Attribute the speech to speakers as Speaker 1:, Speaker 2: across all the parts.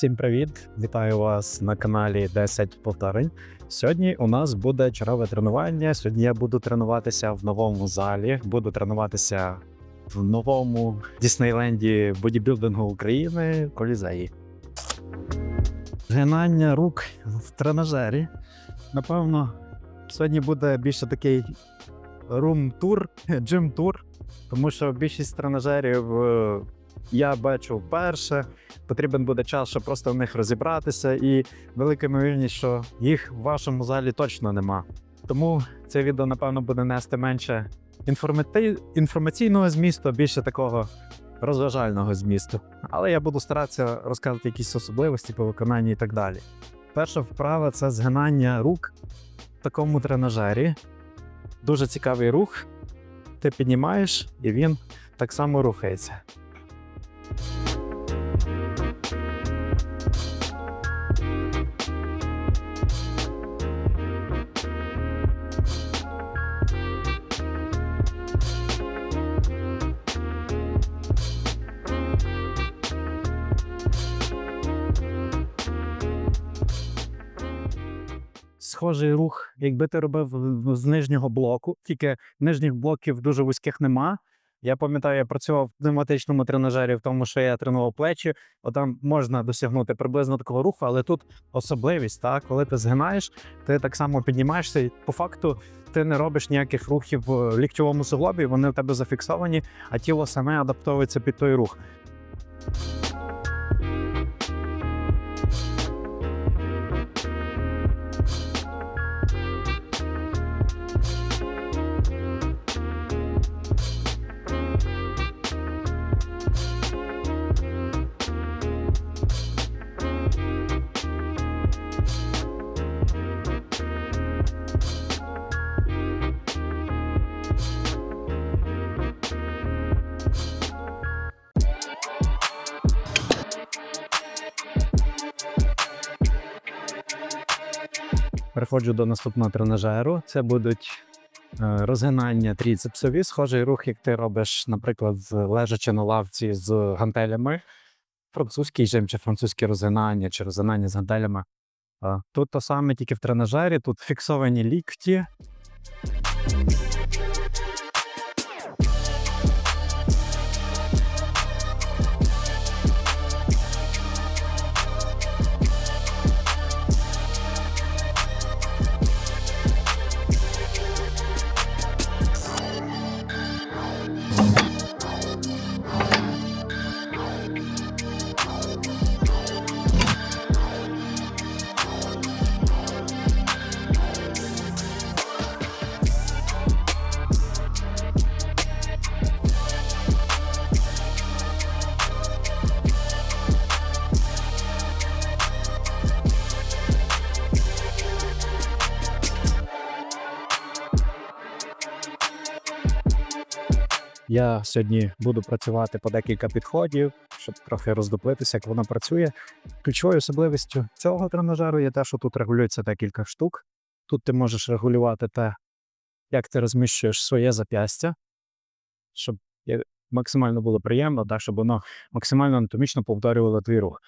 Speaker 1: Всім привіт! Вітаю вас на каналі 10 повторень. Сьогодні у нас буде чергове тренування. Сьогодні я буду тренуватися в новому залі, буду тренуватися в новому Діснейленді бодібілдингу України Колізеї. Згинання рук в тренажері. Напевно, сьогодні буде більше такий рум-тур, джим-тур, тому що більшість тренажерів е, я бачу вперше. Потрібен буде час, щоб просто в них розібратися, і велика ймовірність, що їх в вашому залі точно нема. Тому це відео, напевно, буде нести менше інформати... інформаційного змісту, більше такого розважального змісту. Але я буду старатися розказати якісь особливості по виконанні і так далі. Перша вправа це згинання рук в такому тренажері. Дуже цікавий рух. Ти піднімаєш, і він так само рухається. Схожий рух, якби ти робив з нижнього блоку, тільки нижніх блоків дуже вузьких нема. Я пам'ятаю, я працював в пневматичному тренажері, в тому, що я тренував плечі. Отам можна досягнути приблизно такого руху, але тут особливість, так, коли ти згинаєш, ти так само піднімаєшся, і по факту ти не робиш ніяких рухів в ліктьовому суглобі, вони в тебе зафіксовані, а тіло саме адаптовується під той рух. Переходжу до наступного тренажеру. Це будуть е, розгинання тріцепсові, схожий рух, як ти робиш, наприклад, лежачи на лавці з гантелями. Французький жим чи французьке розгинання чи розгинання з гантелями. Тут то саме тільки в тренажері, тут фіксовані лікті. Я сьогодні буду працювати по декілька підходів, щоб трохи роздуплитися, як воно працює. Ключовою особливістю цього тренажеру є те, що тут регулюється декілька штук. Тут ти можеш регулювати те, як ти розміщуєш своє зап'ястя, щоб максимально було приємно, так, щоб воно максимально анатомічно повторювало твій рух.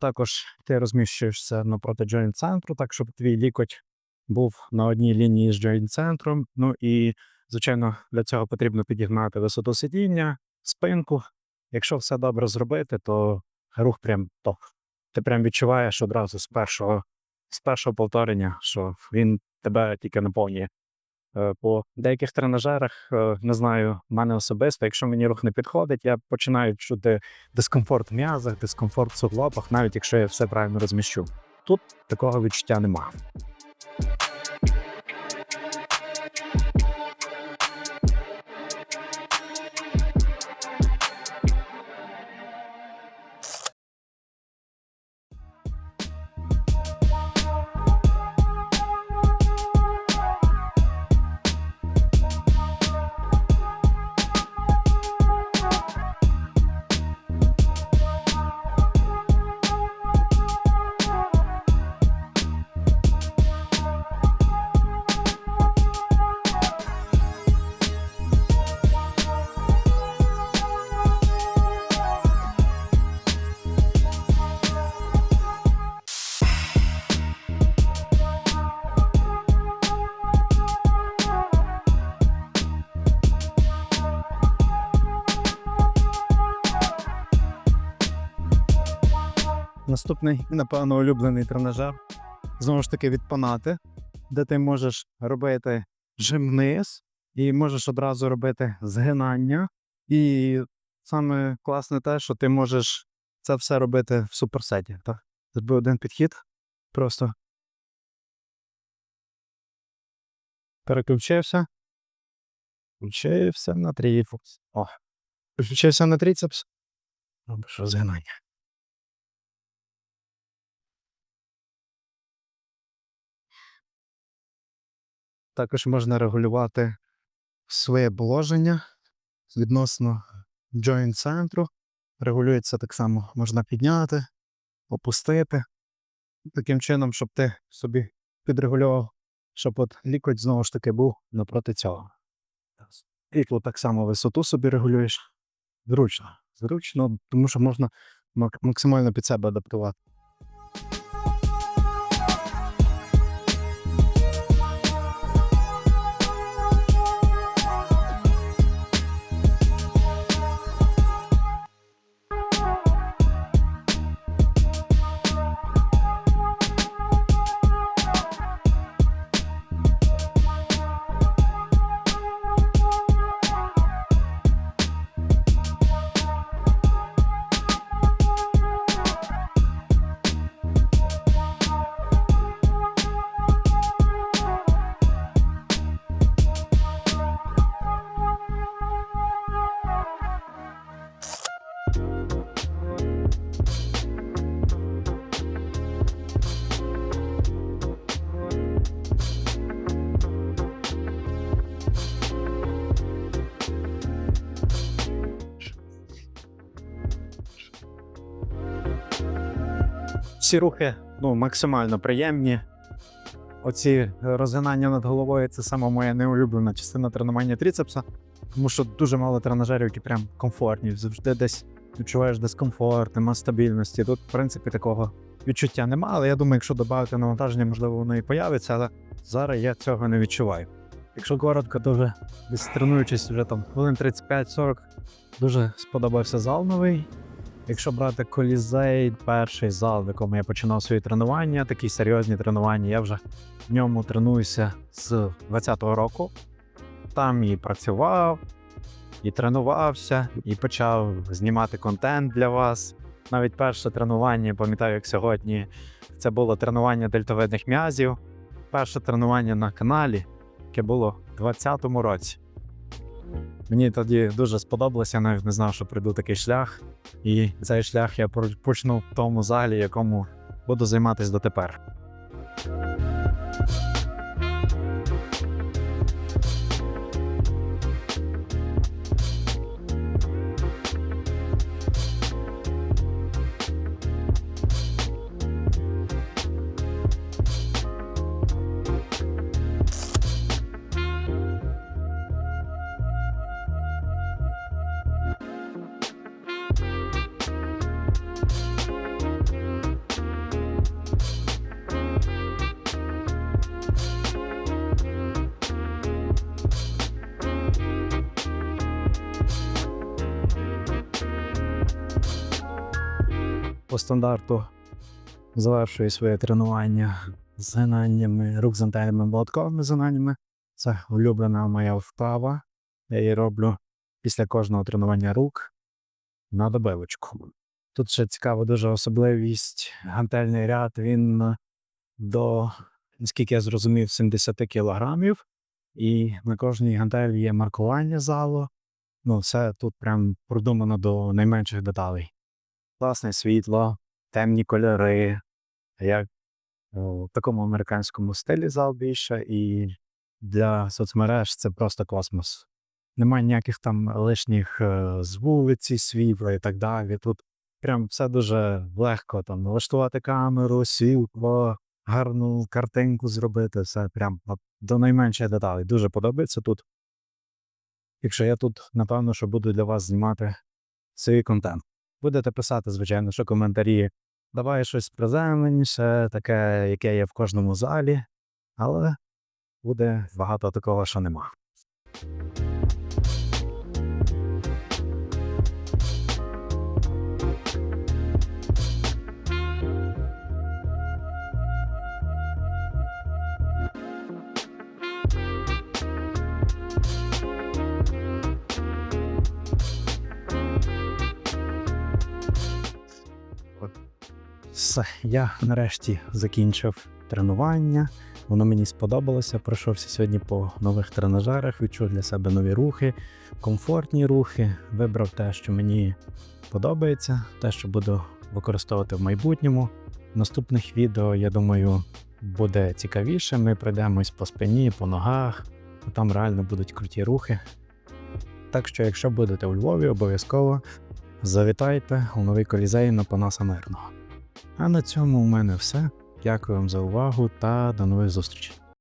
Speaker 1: Також ти розміщуєшся напроти джойнт центру, так щоб твій лікоть був на одній лінії з джойнт центром. Ну і Звичайно, для цього потрібно підігнати висоту сидіння, спинку. Якщо все добре зробити, то рух прям топ. Ти прям відчуваєш одразу з першого, з першого повторення, що він тебе тільки наповнює. Е, По деяких тренажерах, е, не знаю, мене особисто, якщо мені рух не підходить, я починаю чути дискомфорт в м'язах, дискомфорт в суглобах, навіть якщо я все правильно розміщу. Тут такого відчуття немає. Наступний, напевно, улюблений тренажер. Знову ж таки, від панати, де ти можеш робити жим вниз і можеш одразу робити згинання. І саме класне те, що ти можеш це все робити в суперсеті. Так? Зроби один підхід, просто переключився. Включився на тріцепс. О. Переключився на тріцепс. Робиш розгинання. Також можна регулювати своє положення відносно joint центру. Регулюється так само, можна підняти, опустити. Таким чином, щоб ти собі підрегулював, щоб от лікоть знову ж таки був напроти цього. І тут так само висоту собі регулюєш. Зручно. Зручно, тому що можна максимально під себе адаптувати. Всі рухи ну, максимально приємні. Оці розгинання над головою це саме моя неулюблена частина тренування тріцепса, тому що дуже мало тренажерів, які прям комфортні. Завжди десь відчуваєш дискомфорт, нема стабільності. Тут, в принципі, такого відчуття нема, але я думаю, якщо додати навантаження, можливо, воно і появиться, але зараз я цього не відчуваю. Якщо коротко, вже десь тренуючись вже там хвилин 35-40, дуже сподобався зал новий. Якщо брати колізей, перший зал, в якому я починав свої тренування, такі серйозні тренування, я вже в ньому тренуюся з 20-го року. Там і працював, і тренувався, і почав знімати контент для вас. Навіть перше тренування, пам'ятаю, як сьогодні, це було тренування дельтовидних м'язів. Перше тренування на каналі, яке було в 20-му році. Мені тоді дуже сподобалося, я навіть не знав, що прийду такий шлях. І цей шлях я почну в тому залі, якому буду займатися дотепер. По стандарту завершую своє тренування згинаннями, рук з антенними молотковими згинаннями. Це улюблена моя вправа. Я її роблю після кожного тренування рук на добивочку. Тут ще цікава дуже особливість. Гантельний ряд він до, наскільки я зрозумів, 70 кілограмів. І на кожній гантелі є маркування залу. Ну, все тут прям продумано до найменших деталей. Класне світло, темні кольори, як в такому американському стилі зал більше, і для соцмереж це просто космос. Немає ніяких там лишніх е, з вулиці, світла і так далі. Тут прям все дуже легко там налаштувати камеру, світло, гарну картинку зробити. Все прям до найменших деталей. Дуже подобається тут. Якщо я тут, напевно, що буду для вас знімати свій контент. Будете писати, звичайно, що коментарі. Давай щось приземленіше, таке, яке є в кожному залі, але буде багато такого, що нема. Все, я нарешті закінчив тренування. Воно мені сподобалося. Пройшовся сьогодні по нових тренажерах, відчув для себе нові рухи, комфортні рухи. Вибрав те, що мені подобається, те, що буду використовувати в майбутньому. В наступних відео, я думаю, буде цікавіше. Ми пройдемось по спині, по ногах. Там реально будуть круті рухи. Так що, якщо будете у Львові, обов'язково завітайте у новий колізей на Панаса Мирного. А на цьому у мене все. Дякую вам за увагу та до нових зустрічей.